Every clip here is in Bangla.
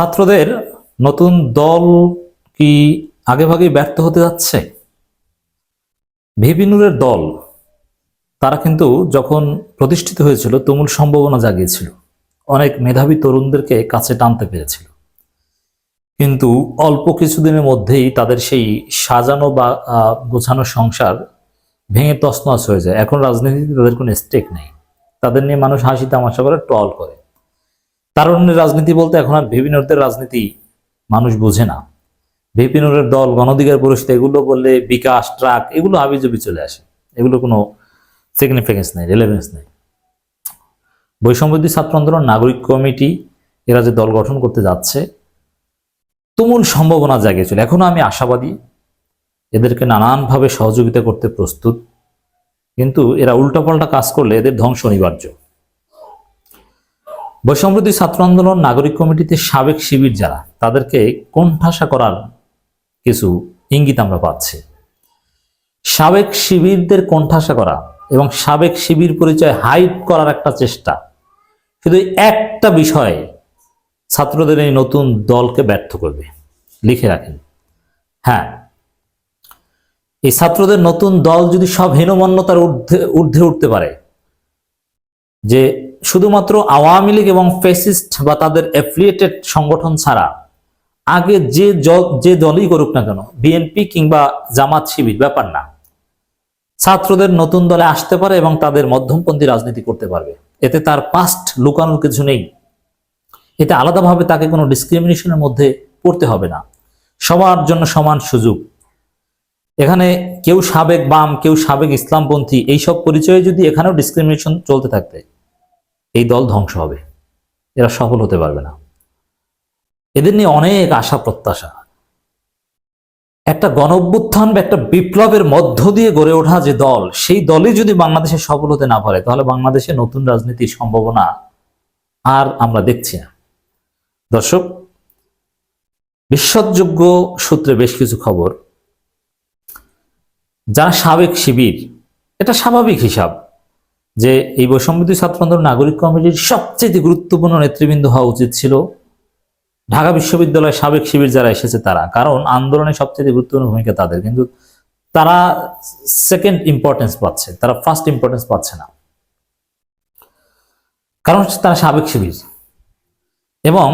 ছাত্রদের নতুন দল কি আগেভাগেই ব্যর্থ হতে যাচ্ছে? ভিপিনুরের দল, তারা কিন্তু যখন প্রতিষ্ঠিত হয়েছিল, তুমুল সম্ভাবনা জাগিয়েছিল। অনেক মেধাবী তরুণদেরকে কাছে টানতে পেরেছিল। কিন্তু অল্প কিছুদিনের মধ্যেই তাদের সেই সাজানো বা গোছানো সংসার ভেঙে তছনছ হয়ে যায়। এখন রাজনীতিতে তাদের কোনো স্টেক নেই। তাদের নিয়ে মানুষ হাসি তামাশা করে, ট্রল করে। তারুণ্যের রাজনীতি বলতে এখন আর ভিপিনুরদের রাজনীতি মানুষ বোঝে না। ভিপিনুরের দল গণধিকার পরিষদ, এগুলো বললে বিকাশ, ট্রাক, এগুলো হাবিজবি চলে আসে। এগুলো কোনো সিগনিফিকেন্স নেই রেলেভেন্স নেই। বৈষম্যদী ছাত্র আন্দোলন, নাগরিক কমিটি, এরা যে দল গঠন করতে যাচ্ছে, তুমুল সম্ভাবনা জাগিয়েছিল এখনও আমি আশাবাদী এদেরকে নানানভাবে সহযোগিতা করতে প্রস্তুত, কিন্তু এরা উল্টাপাল্টা কাজ করলে এদের ধ্বংস অনিবার্য। বৈষম্যদী ছাত্র আন্দোলন, নাগরিক কমিটিতে সাবেক শিবির যারা, তাদেরকে কোণঠাসা করার কিছু ইঙ্গিত আমরা পাচ্ছি। সাবেক শিবিরদের কোণঠাসা করা এবং সাবেক শিবির পরিচয় হাইড করার একটা চেষ্টা। শুধু একটা বিষয়ে ছাত্রদের এই নতুন দলকে ব্যর্থ করবে। লিখে রাখেন। হ্যাঁ এই ছাত্রদের নতুন দল যদি সব হীনমন্যতার ঊর্ধ্বে ঊর্ধ্বে উঠতে পারে, যে শুধুমাত্র আওয়ামী লীগ এবং ফেসিস্ট বা তাদের অ্যাফিলিয়েটেড সংগঠন ছাড়া, আগে যে যে দলই করুক না কেন বিএনপি কিংবা জামাত শিবির, ব্যাপার না। ছাত্রদের নতুন দলে আসতে পারে এবং তাদের মধ্যমপন্থী রাজনীতি করতে পারবে। এতে তার পাস্ট লুকানোর কিছু নেই। এতে আলাদাভাবে তাকে কোনো ডিসক্রিমিনেশনের মধ্যে পড়তে হবে না। সবার জন্য সমান সুযোগ। এখানে কেউ সাবেক বাম, কেউ সাবেক ইসলামপন্থী, এইসব পরিচয়ে যদি এখানেও ডিসক্রিমিনেশন চলতে থাকবে এই দল ধ্বংস হবে। এরা সফল হতে পারবে না। এদের নিয়ে অনেক আশা প্রত্যাশা। একটা গণ অভ্যুত্থান বা একটা বিপ্লবের মধ্য দিয়ে গড়ে ওঠা যে দল, সেই দলই যদি বাংলাদেশে সফল হতে না পারে, তাহলে বাংলাদেশে নতুন রাজনীতির সম্ভাবনা আর আমরা দেখছি না। দর্শক বিশ্বাসযোগ্য সূত্রে বেশ কিছু খবর। যারা সাবেক শিবির, এটা স্বাভাবিক হিসাব। যে এই বৈষম্যদী ছাত্র আন্দোলন নাগরিক কমিটির সবচেয়ে গুরুত্বপূর্ণ নেতৃবৃন্দ হওয়া উচিত ছিল ঢাকা বিশ্ববিদ্যালয়ের সাবেক শিবির যারা এসেছে তারা। কারণ আন্দোলনে সবচেয়ে গুরুত্বপূর্ণ ভূমিকা তাদের। কিন্তু তারা সেকেন্ড ইম্পর্টেন্স পাচ্ছে। তারা ফার্স্ট ইম্পর্টেন্স পাচ্ছে না। কারণ হচ্ছে তারা সাবেক শিবির। এবং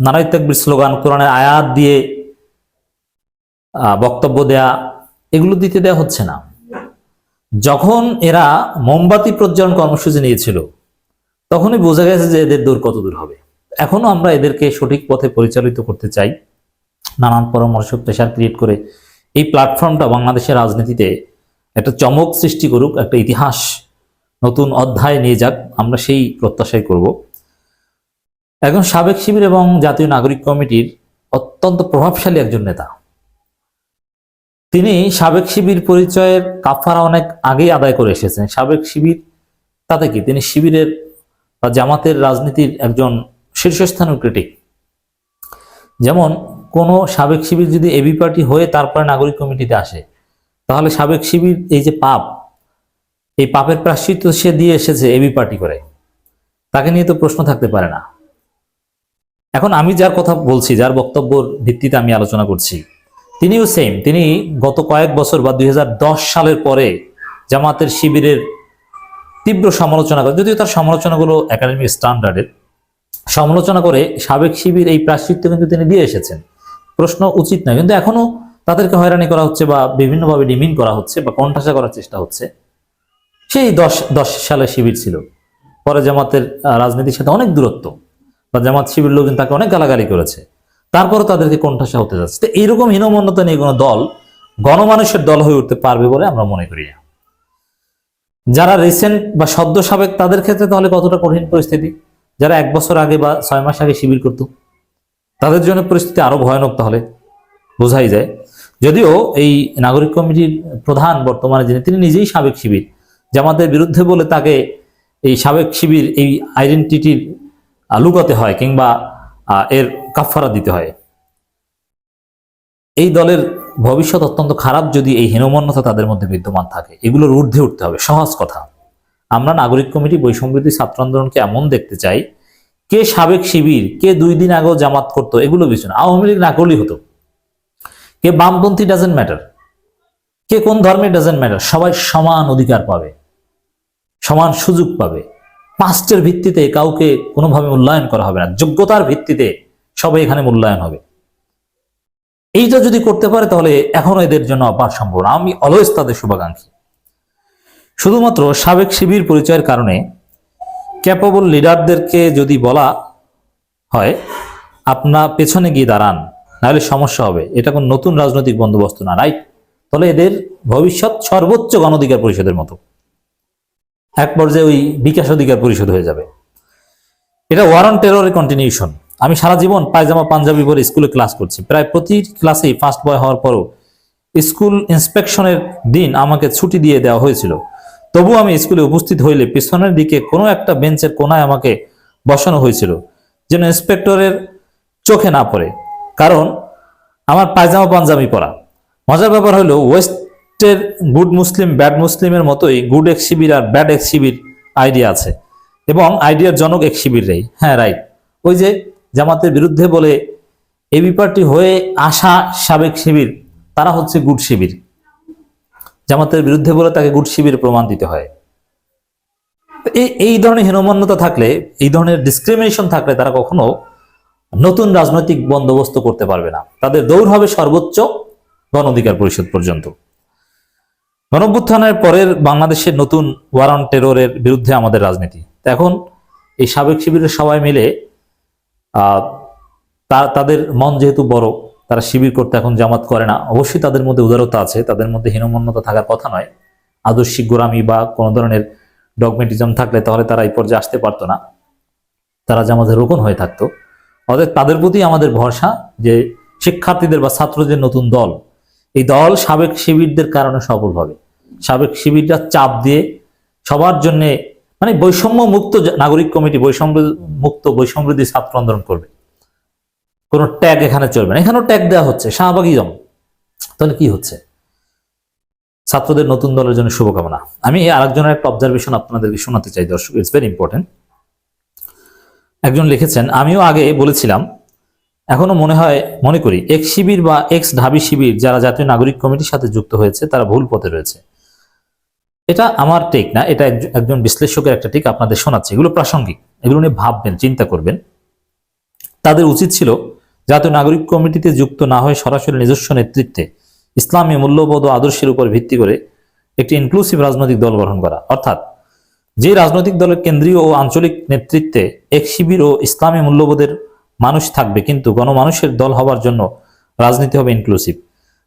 নারাই তাকবির স্লোগান, কোরআনের আয়াত দিয়ে বক্তব্য দেয়া, এগুলো দিতে দেয়া হচ্ছে না। যখন এরা মোমবাতি প্রজ্বলন কর্মসূচি নিয়েছিল, তখনই বোঝা গেছে যে এদের দূর কত দূর হবে। এখনও আমরা এদেরকে সঠিক পথে পরিচালিত করতে চাই। নানান পরামর্শ প্রেশার ক্রিয়েট করে এই প্ল্যাটফর্মটা বাংলাদেশের রাজনীতিতে একটা চমক সৃষ্টি করুক, একটা ইতিহাস নতুন অধ্যায় নিয়ে যাক, আমরা সেই প্রত্যাশাই করব। একজন সাবেক শিবির এবং জাতীয় নাগরিক কমিটির অত্যন্ত প্রভাবশালী একজন নেতা। তিনি সাবেক শিবির পরিচয়ের কাফারা অনেক আগেই আদায় করে এসেছেন। সাবেক শিবির, তাতে কি? তিনি শিবিরের বা জামাতের রাজনীতির একজন শীর্ষস্থানীয় ক্রিটিক যেমন, কোনো সাবেক শিবির যদি এবি পার্টি হয়ে তারপরে নাগরিক কমিটিতে আসে, তাহলে সাবেক শিবির এই যে পাপ, এই পাপের প্রাশ্চিত্য সে দিয়ে এসেছে এবি পার্টি করে। তাকে নিয়ে তো প্রশ্ন থাকতে পারে না। এখন আমি যার কথা বলছি, যার বক্তব্যর ভিত্তিতে আমি আলোচনা করছি তিনিও সেম তিনি গত কয়েক বছর বা দুই হাজার দশ সালের পরে জামাতের শিবিরের তীব্র সমালোচনা করে, যদিও তার সমালোচনাগুলো একাডেমিক স্ট্যান্ডার্ডের সমালোচনা করে সাবেক শিবির এই প্রাশ্চিত্য কিন্তু তিনি দিয়ে এসেছেন। প্রশ্ন উচিত নয়, কিন্তু এখনও তাদেরকে হয়রানি করা হচ্ছে বা বিভিন্নভাবে ডিমিন করা হচ্ছে বা কণ্ঠাসা করার চেষ্টা হচ্ছে। সেই দশ দশ সালে শিবির ছিল। পরে জামাতের রাজনীতির সাথে অনেক দূরত্ব। বা জামাত শিবির লোকজন তাকে অনেক গালাগালি করেছে। তারপরও তাদেরকে কণ্ঠাসা হতে যাচ্ছে। তো এইরকম হীনমন্যতা নিয়ে কোনো দল গণমানুষের দল হয়ে উঠতে পারবে বলে আমরা মনে করি না। যারা রিসেন্ট বা সদ্য সাবেক তাদের ক্ষেত্রে তাহলে কতটা কঠিন পরিস্থিতি? যারা এক বছর আগে বা ছয় মাস আগে শিবির করত, তাদের জন্য পরিস্থিতি আরও ভয়ানক তাহলে বোঝাই যায়। যদিও এই নাগরিক কমিটির প্রধান বর্তমানে যিনি, তিনি নিজেই সাবেক শিবির। জামাতের বিরুদ্ধে বলে তাকে এই সাবেক শিবির এই আইডেন্টিটির লুকাতে হয় কিংবা এর কাফারা দিতে হয়। এই দলের ভবিষ্যৎ অত্যন্ত খারাপ যদি এই হীনমন্যতা তাদের মধ্যে বিদ্যমান থাকে। এগুলোর ঊর্ধ্বে উঠতে হবে, সহজ কথা। আমরা নাগরিক কমিটি বৈষম্যদী ছাত্র আন্দোলনকে এমন দেখতে চাই, কে সাবেক শিবির, কে দুই দিন আগেও জামাত করতো, এগুলো বিষয় আওয়ামী লীগ না করলেই হতো। কে বামপন্থী ডাজেন্ট ম্যাটার কে কোন ধর্মে ডাজেন্ট ম্যাটার সবাই সমান অধিকার পাবে, সমান সুযোগ পাবে। পাস্টের ভিত্তিতে কাউকে কোনোভাবে মূল্যায়ন করা হবে না, যোগ্যতার ভিত্তিতে সবাই এখানে মূল্যায়ন হবে। এইটা যদি করতে পারে তাহলে এখনও এদের জন্য অপার সম্ভাবনা আমি অলওয়েজ তাদের শুভাকাঙ্ক্ষী। শুধুমাত্র সাবেক শিবির পরিচয়ের কারণে ক্যাপেবল লিডারদেরকে যদি বলা হয় আপনার পেছনে গিয়ে দাঁড়ান, নাহলে সমস্যা হবে। এটা কোন নতুন রাজনৈতিক বন্দোবস্ত না রাইট তাহলে এদের ভবিষ্যৎ সর্বোচ্চ গণঅধিকার পরিষদের মতো। এক পর্যায়ে ওই বিকাশ অধিকার পরিষদ হয়ে যাবে। এটা ওয়ারন টেররের কন্টিনিউশন আমি সারা জীবন পায়জামা, পাঞ্জাবি পরে স্কুলে ক্লাস করছি। প্রায় প্রতি ক্লাসেই ফার্স্ট বয় হওয়ার পরও স্কুল ইন্সপেকশনের দিন আমাকে ছুটি দিয়ে দেওয়া হয়েছিল। তবু আমি স্কুলে উপস্থিত হইলে পিছনের দিকে কোনো একটা বেঞ্চের কোনায় আমাকে বসানো হয়েছিল, যেন ইন্সপেক্টরের চোখে না পড়ে। কারণ আমার পায়জামা, পাঞ্জাবি পরা। মজার ব্যাপার হলো ওয়েস্টের গুড মুসলিম, ব্যাড মুসলিমের মতোই গুড এক শিবির আর ব্যাড এক শিবির আইডিয়া আছে। এবং আইডিয়ার জনক এক শিবিররাই। হ্যাঁ রাইট ওই যে জামাতের বিরুদ্ধে বলে এবি পার্টি হয়ে আসা সাবেক শিবির, তারা হচ্ছে গুড শিবির। জামাতের বিরুদ্ধে বলে তাকে গুড শিবির প্রমাণ দিতে হয়। এই ধরনের হীনমান্যতা থাকলে, এই ধরনের ডিসক্রিমিনেশন থাকলে তারা কখনো নতুন রাজনৈতিক বন্দোবস্ত করতে পারবে না। তাদের দৌড় হবে সর্বোচ্চ গণ অধিকার পরিষদ পর্যন্ত। গণভ্যুত্থানের পরের বাংলাদেশের নতুন ওয়ারন টেরোরের বিরুদ্ধে আমাদের রাজনীতি। এখন এই সাবেক শিবিরের সবাই মিলে তাদের মন যেহেতু বড়, তারা শিবির করতে এখন জামাত করে না। অবশ্যই তাদের মধ্যে উদারতা আছে, তাদের মধ্যে হীনমন্যতা থাকার কথা নয়। আদর্শিক গোরামি বা কোনো ধরনের ডগমেটিজম থাকলে তাহলে তারা এই পর্যায়ে আসতে পারতো না। তারা জামাতের রোকন হয়ে থাকতো। অতএব তাদের প্রতি আমাদের ভরসা যে শিক্ষার্থীদের বা ছাত্রদের নতুন দল এই দল সাবেক শিবিরদের কারণে সফল হবে। সাবেক শিবিররা চাপ দিয়ে সবার জন্য মানে বৈষম্য মুক্ত নাগরিক কমিটি বৈষম্য মুক্ত বৈষম্যদী ছাত্র আন্দোলন করবে। কোনো ট্যাগ এখানে চলবে না। এখানেও ট্যাগ দেওয়া হচ্ছে, শাহবাগই জম। তাহলে কি হচ্ছে? ছাত্রদের নতুন দলের জন্য শুভকামনা। আমি আরেকজনের একটা অবজারভেশন আপনাদেরকে শোনাতে চাই, দর্শক ইটস ভেরি ইম্পর্টেন্ট একজন লিখেছেন, আমিও আগে বলেছিলাম এখনও মনে হয়, মনে করি এক্স শিবির বা এক্স ঢাবি শিবির যারা জাতীয় নাগরিক কমিটির সাথে যুক্ত হয়েছে, তারা ভুল পথে রয়েছে। এটা আমার টেক না, এটা একজ- একজন বিশ্লেষকের একটা টেক আপনাদের শোনাচ্ছে। এগুলো প্রাসঙ্গিক, এগুলো নিয়ে ভাববেন, চিন্তা করবেন। তাদের উচিত ছিল জাতীয় নাগরিক কমিটিতে যুক্ত না হয়ে সরাসরি নিজস্ব নেতৃত্বে ইসলামী মূল্যবোধ ও আদর্শের উপর ভিত্তি করে একটি ইনক্লুসিভ রাজনৈতিক দল গঠন করা। অর্থাৎ, যে রাজনৈতিক দলের কেন্দ্রীয় ও আঞ্চলিক নেতৃত্বে এক শিবির ও ইসলামী মূল্যবোধের মানুষ থাকবে, কিন্তু গণমানুষের দল হওয়ার জন্য রাজনীতি হবে ইনক্লুসিভ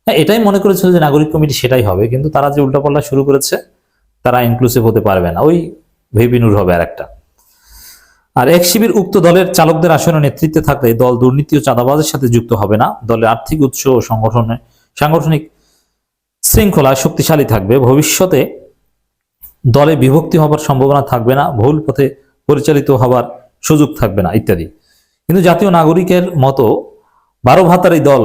হ্যাঁ এটাই মনে করেছিল যে নাগরিক কমিটি সেটাই হবে, কিন্তু তারা যে উল্টাপাল্লা শুরু করেছে, তারা ইনক্লুসিভ হতে পারবে না। ওই ভেবিনুর হবে আর একটা আর এক শিবির উক্ত দলের চালকদের আসনে নেতৃত্বে থাকলে দল দুর্নীতি ও চাঁদাবাজের সাথে যুক্ত হবে না। দলের আর্থিক উৎস ও সংগঠনে, সাংগঠনিক শৃঙ্খলা শক্তিশালী থাকবে। ভবিষ্যতে দলে বিভক্তি হবার সম্ভাবনা থাকবে না, ভুল পথে পরিচালিত হবার সুযোগ থাকবে না, ইত্যাদি। কিন্তু জাতীয় নাগরিকের মতো বারো ভাতারি দল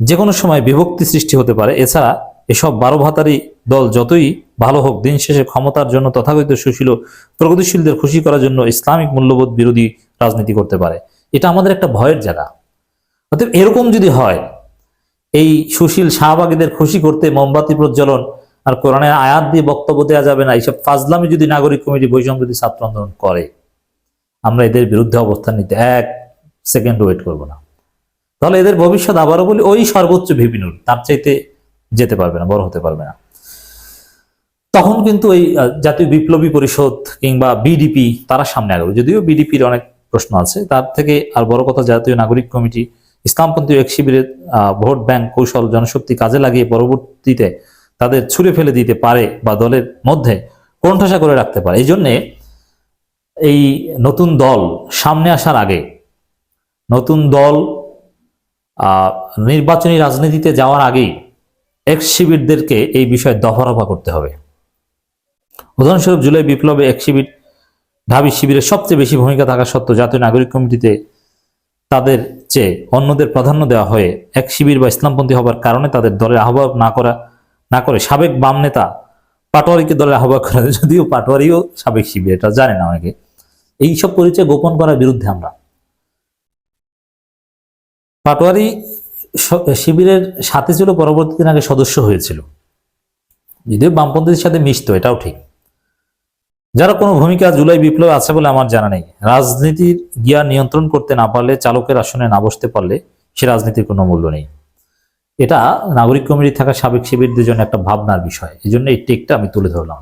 যে কোনো সময় বিভক্তি সৃষ্টি হতে পারে। এছাড়া এসব বারো ভাতারি দল যতই ভালো হোক, দিন শেষে ক্ষমতার জন্য তথাকথিত সুশীল প্রগতিশীলদের খুশি করার জন্য ইসলামিক মূল্যবোধ বিরোধী রাজনীতি করতে পারে। এটা আমাদের একটা ভয়ের জায়গা। অতএব এরকম যদি হয়, এই সুশীল শাহবাগীদের খুশি করতে মোমবাতি প্রজ্বলন আর কোরআনের আয়াত দিয়ে বক্তব্য দেওয়া যাবে না, এইসব ফাজলামি যদি নাগরিক কমিটি বৈষম্যবিরোধী ছাত্র আন্দোলন করে আমরা এদের বিরুদ্ধে অবস্থান নিতে এক সেকেন্ড ওয়েট করব না। তাহলে এদের ভবিষ্যৎ আবারও বলি ওই সর্বোচ্চ ভিপিনুর তার চাইতে যেতে পারবে না বড় হতে পারবে না। তখন কিন্তু আহ, জাতীয় বিপ্লবী পরিষদ কিংবা বিডিপি তারা সামনে আগাবে। যদিও বিডিপির অনেক প্রশ্ন আছে তার থেকে আর বড় কথা জাতীয় নাগরিক কমিটি ইসলামপন্থী এক শিবিরের ভোট ব্যাংক কৌশল জনশক্তি কাজে লাগিয়ে পরবর্তীতে তাদের ছুঁড়ে ফেলে দিতে পারে বা দলের মধ্যে কোণঠাসা করে রাখতে পারে। এই জন্যে এই নতুন দল সামনে আসার আগে, নতুন দল নির্বাচনী রাজনীতিতে যাওয়ার আগেই এক শিবিরদেরকে এই বিষয়ে দফারফা করতে হবে। উদাহরণস্বরূপ জুলাই বিপ্লবে এক শিবির ঢাবি শিবিরের সবচেয়ে বেশি ভূমিকা থাকা সত্ত্বেও জাতীয় নাগরিক কমিটিতে তাদের চেয়ে অন্যদের প্রাধান্য দেওয়া হয়ে এক শিবির বা ইসলামপন্থী হবার কারণে তাদের দলের আহ্বায়ক না করা, না করে সাবেক বাম নেতা পাটোয়ারিকে দলের আহ্বায়ক করা, যদিও পাটোয়ারিও সাবেক শিবির, এটা জানে না অনেকে। এইসব পরিচয় গোপন করার বিরুদ্ধে আমরা। পাটোয়ারি শিবিরের সাথে ছিল, পরবর্তী দিন আগে সদস্য হয়েছিল। যদিও বামপন্থীদের সাথে মিশত, এটাও ঠিক। যারা কোনো ভূমিকা জুলাই বিপ্লবে আছে বলে আমার জানা নেই। রাজনীতির গিয়া নিয়ন্ত্রণ করতে না পারলে, চালকের আসনে না বসতে পারলে সে রাজনীতির কোনো মূল্য নেই। এটা নাগরিক কমিটি থাকা সাবেক শিবিরদের জন্য একটা ভাবনার বিষয়। এই জন্য এই টেকটা আমি তুলে ধরলাম।